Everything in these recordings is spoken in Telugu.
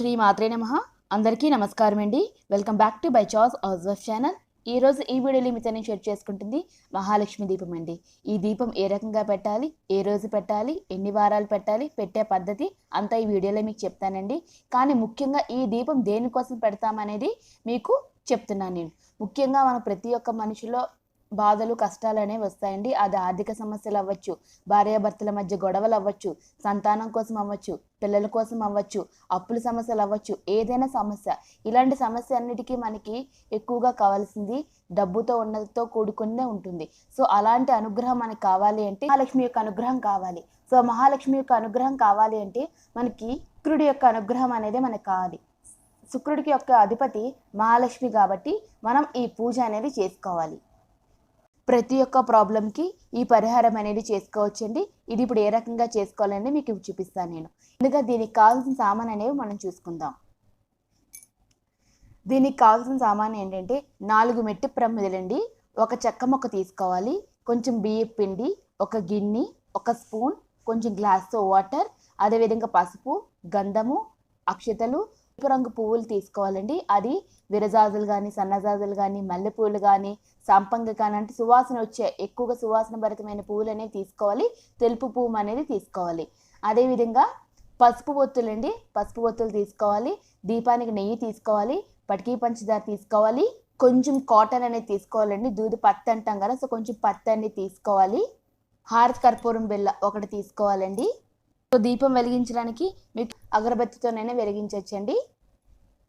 శ్రీ మాత్రే నమ. అందరికీ నమస్కారం అండి వెల్కమ్ బ్యాక్ టు బై చాస్ హౌస్ ఛానల్ ఈ రోజు ఈ వీడియోలో మీతో నేను షేర్ చేసుకుంటుంది మహాలక్ష్మి దీపం అండి. ఈ దీపం ఏ రకంగా పెట్టాలి ఏ రోజు పెట్టాలి ఎన్ని వారాలు పెట్టాలి పెట్టే పద్ధతి అంతా ఈ వీడియోలో మీకు చెప్తానండి. కానీ ముఖ్యంగా ఈ దీపం దేనికోసం పెడతామనేది మీకు చెప్తున్నాను నేను. ముఖ్యంగా మన ప్రతి ఒక్క మనిషిలో బాధలు కష్టాలు అనేవి వస్తాయండి. అది ఆర్థిక సమస్యలు అవ్వచ్చు భార్యాభర్తల మధ్య గొడవలు అవ్వచ్చు సంతానం కోసం అవ్వచ్చు పిల్లల కోసం అవ్వచ్చు అప్పుల సమస్యలు అవ్వచ్చు ఏదైనా సమస్య. ఇలాంటి సమస్య అన్నిటికీ మనకి ఎక్కువగా కావాల్సింది డబ్బుతో ఉన్నతో కూడుకునే ఉంటుంది. సో అలాంటి అనుగ్రహం మనకి కావాలి అంటే మహాలక్ష్మి యొక్క అనుగ్రహం కావాలి. సో మహాలక్ష్మి యొక్క అనుగ్రహం కావాలి అంటే మనకి శుక్రుడి యొక్క అనుగ్రహం అనేది మనకు కావాలి. శుక్రుడికి యొక్క అధిపతి మహాలక్ష్మి కాబట్టి మనం ఈ పూజ అనేది చేసుకోవాలి. ప్రతి ఒక్క ప్రాబ్లంకి ఈ పరిహారం అనేది చేసుకోవచ్చండి. ఇది ఇప్పుడు ఏ రకంగా చేసుకోవాలని మీకు చూపిస్తాను నేను. ముందుగా దీనికి కావాల్సిన సామాన్ అనేవి మనం చూసుకుందాం. దీనికి కావాల్సిన సామాన్ ఏంటంటే నాలుగు మెట్టి ప్రమిదలండి. ఒక చెక్క మొక్క తీసుకోవాలి. కొంచెం బియ్య పిండి ఒక గిన్నె ఒక స్పూన్ కొంచెం గ్లాస్తో వాటర్ అదేవిధంగా పసుపు గంధము అక్షతలు ఎరుపు రంగు పువ్వులు తీసుకోవాలండి. అది విరజాజులు కానీ సన్నజాజులు కానీ మల్లెపూలు కానీ సంపంగ కానీ అంటే సువాసన వచ్చే ఎక్కువగా సువాసన భరితమైన పువ్వులు అనేవి తీసుకోవాలి. తెలుపు పువ్వు అనేది తీసుకోవాలి. అదేవిధంగా పసుపు ఒత్తులండి పసుపు ఒత్తులు తీసుకోవాలి. దీపానికి నెయ్యి తీసుకోవాలి. పటికీ పంచదార తీసుకోవాలి. కొంచెం కాటన్ అనేది తీసుకోవాలండి. దూది పత్తి అంటాం కదా సో కొంచెం పత్తి అనేది తీసుకోవాలి. హారతి కర్పూరం బిళ్ళ ఒకటి తీసుకోవాలండి. సో దీపం వెలిగించడానికి మీకు అగరబత్తితోనైనా వెలిగించవచ్చండి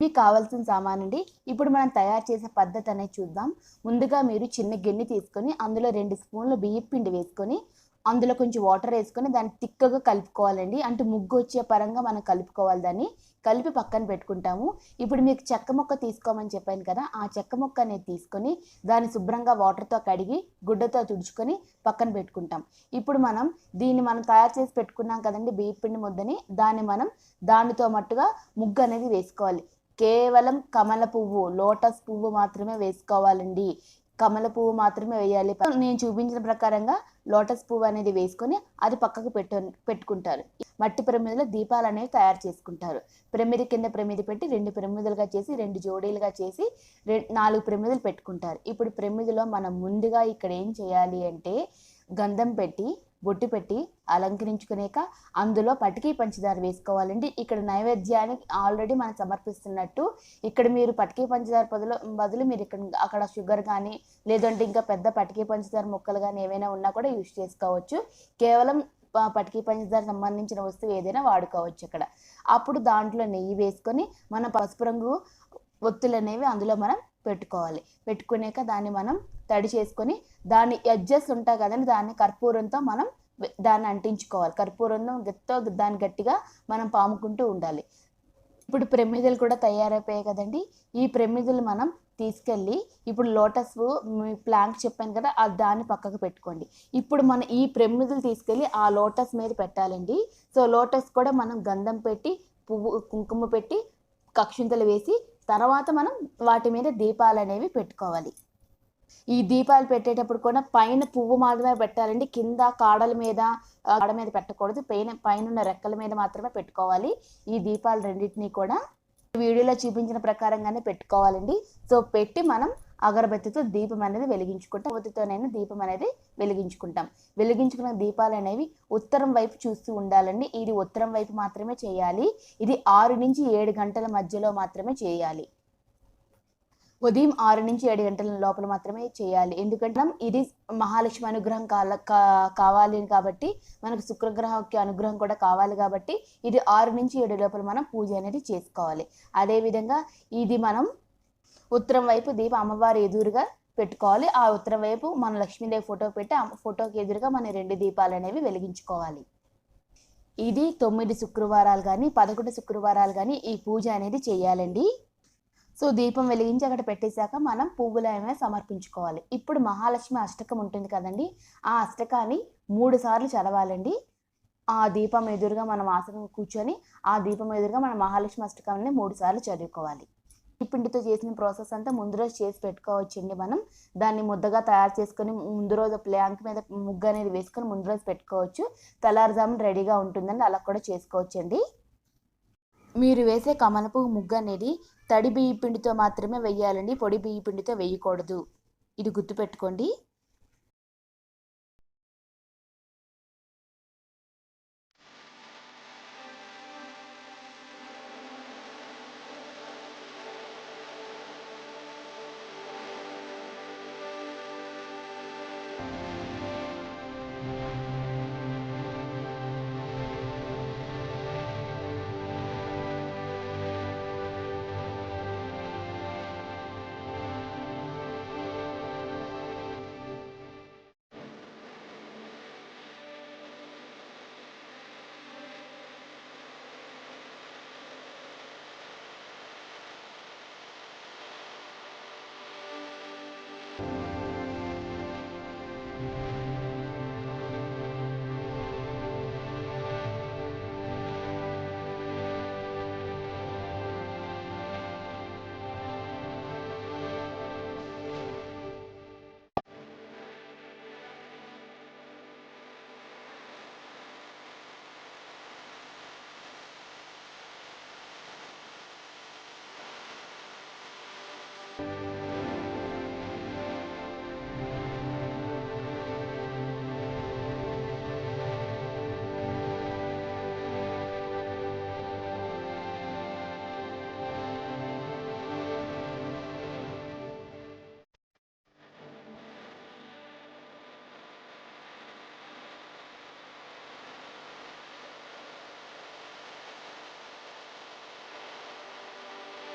మీకు కావాల్సిన సామాన్ అండి. ఇప్పుడు మనం తయారు చేసే పద్ధతి అనేది చూద్దాం. ముందుగా మీరు చిన్న గిన్నె తీసుకొని అందులో రెండు స్పూన్లు బియ్యం పిండి వేసుకొని అందులో కొంచెం వాటర్ వేసుకొని దాన్ని తిక్కగా కలుపుకోవాలండి. అంటే ముగ్గు వచ్చే పరంగా మనం కలుపుకోవాలి దాన్ని. కలిపి పక్కన పెట్టుకుంటాము. ఇప్పుడు మీకు చెక్క మొక్క తీసుకోమని చెప్పాను కదా ఆ చెక్క మొక్క అనేది తీసుకొని దాన్ని శుభ్రంగా వాటర్తో కడిగి గుడ్డతో తుడుచుకొని పక్కన పెట్టుకుంటాం. ఇప్పుడు మనం దీన్ని మనం తయారు చేసి పెట్టుకున్నాం కదండి బియ్యపిండి ముద్దని. దాన్ని మనం దానితో మట్టుగా ముగ్గు అనేది వేసుకోవాలి. కేవలం కమల పువ్వు లోటస్ పువ్వు మాత్రమే వేసుకోవాలండి. కమల పువ్వు మాత్రమే వేయాలి. నేను చూపించిన ప్రకారంగా లోటస్ పువ్వు అనేది వేసుకొని అది పక్కకు పెట్టు పెట్టుకుంటారు. మట్టి ప్రమిదలో దీపాలు అనేవి తయారు చేసుకుంటారు. ప్రమిది కింద ప్రమిది పెట్టి రెండు ప్రమిదలుగా చేసి రెండు జోడీలుగా చేసి రె నాలుగు ప్రమిదలు పెట్టుకుంటారు. ఇప్పుడు ప్రమిదిలో మనం ముందుగా ఇక్కడ ఏం చేయాలి అంటే గంధం పెట్టి బొట్టు పెట్టి అలంకరించుకునేక అందులో పటికీ పంచదార వేసుకోవాలండి. ఇక్కడ నైవేద్యానికి ఆల్రెడీ మనం సమర్పిస్తున్నట్టు ఇక్కడ మీరు పటికీ పంచదార బదులు బదులు మీరు ఇక్కడ అక్కడ షుగర్ కానీ లేదంటే ఇంకా పెద్ద పటికీ పంచదార ముక్కలు కానీ ఏవైనా ఉన్నా కూడా యూజ్ చేసుకోవచ్చు. కేవలం పటికీ పంచదార సంబంధించిన వస్తువు ఏదైనా వాడుకోవచ్చు ఇక్కడ. అప్పుడు దాంట్లో నెయ్యి వేసుకొని మన పసుపు రంగు ఒత్తులు అనేవి అందులో మనం పెట్టుకోవాలి. పెట్టుకునేక దాన్ని మనం తడి చేసుకొని దాని ఎడ్జెస్ ఉంటాయి కదండి దాన్ని కర్పూరంతో మనం దాన్ని అంటించుకోవాలి. కర్పూరంతో గట్టితో దాన్ని గట్టిగా మనం పాముకుంటూ ఉండాలి. ఇప్పుడు ప్రమిదలు కూడా తయారైపోయాయి కదండి. ఈ ప్రమిదలు మనం తీసుకెళ్ళి ఇప్పుడు లోటస్ మీ ప్లాంక్ చెప్పాను కదా ఆ దాన్ని పక్కకు పెట్టుకోండి. ఇప్పుడు మనం ఈ ప్రమిదలు తీసుకెళ్ళి ఆ లోటస్ మీద పెట్టాలండి. సో లోటస్ కూడా మనం గంధం పెట్టి పువ్వు కుంకుమ పెట్టి కక్షింతలు వేసి తర్వాత మనం వాటి మీద దీపాలు అనేవి పెట్టుకోవాలి. ఈ దీపాలు పెట్టేటప్పుడు కూడా పైన పువ్వు మాత్రమే పెట్టాలండి. కింద కాడల మీద కాడ మీద పెట్టకూడదు. పైన పైన ఉన్న రెక్కల మీద మాత్రమే పెట్టుకోవాలి. ఈ దీపాలు రెండింటినీ కూడా వీడియోలో చూపించిన ప్రకారంగానే పెట్టుకోవాలండి. సో పెట్టి మనం అగరబత్తితో దీపం అనేది వెలిగించుకుంటాం. అగరబత్తితోనైనా దీపం అనేది వెలిగించుకుంటాం. వెలిగించుకున్న దీపాలు అనేవి ఉత్తరం వైపు చూస్తూ ఉండాలండి. ఇది ఉత్తరం వైపు మాత్రమే చేయాలి. ఇది ఆరు నుంచి ఏడు గంటల మధ్యలో మాత్రమే చేయాలి. ఉదయం ఆరు నుంచి ఏడు గంటల లోపల మాత్రమే చేయాలి. ఎందుకంటే ఇది మహాలక్ష్మి అనుగ్రహం కాల కావాలి కాబట్టి మనకు శుక్రగ్రహంకి అనుగ్రహం కూడా కావాలి కాబట్టి ఇది ఆరు నుంచి ఏడు లోపల మనం పూజ అనేది చేసుకోవాలి. అదేవిధంగా ఇది మనం ఉత్తరం వైపు దీప అమ్మవారి ఎదురుగా పెట్టుకోవాలి. ఆ ఉత్తరం వైపు మన లక్ష్మీదేవి ఫోటో పెట్టి ఆ ఫోటోకి ఎదురుగా మన రెండు దీపాలు అనేవి వెలిగించుకోవాలి. ఇది తొమ్మిది శుక్రవారాలు కానీ పదకొండు శుక్రవారాలు కానీ ఈ పూజ అనేది చేయాలండి. సో దీపం వెలిగించి అక్కడ పెట్టేశాక మనం పువ్వులు ఏమైనా సమర్పించుకోవాలి. ఇప్పుడు మహాలక్ష్మి అష్టకం ఉంటుంది కదండి ఆ అష్టకాన్ని మూడు సార్లు చదవాలండి. ఆ దీపం ఎదురుగా మనం ఆసనం కూర్చొని ఆ దీపం ఎదురుగా మన మహాలక్ష్మి అష్టకాన్ని మూడు సార్లు చదువుకోవాలి. పిండితో చేసిన ప్రాసెస్ అంతా ముందు రోజు చేసి పెట్టుకోవచ్చండి మనం. దాన్ని ముద్దగా తయారు చేసుకొని ముందు రోజు ప్లాంక్ మీద ముగ్గు అనేది వేసుకొని ముందు రోజు పెట్టుకోవచ్చు. తెల్లారుజామున రెడీగా ఉంటుందండి అలా కూడా చేసుకోవచ్చండి. మీరు వేసే కమలపు ముగ్గు అనేది తడి బియ్య పిండితో మాత్రమే వేయాలండి పొడి బియ్య పిండితో వేయకూడదు. ఇది గుర్తుపెట్టుకోండి.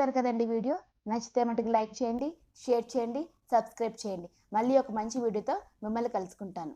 చూసారు కదండి వీడియో? నచ్చితే మటుకు లైక్ చేయండి షేర్ చేయండి సబ్స్క్రైబ్ చేయండి. మళ్ళీ ఒక మంచి వీడియోతో మిమ్మల్ని కలుసుకుంటాను.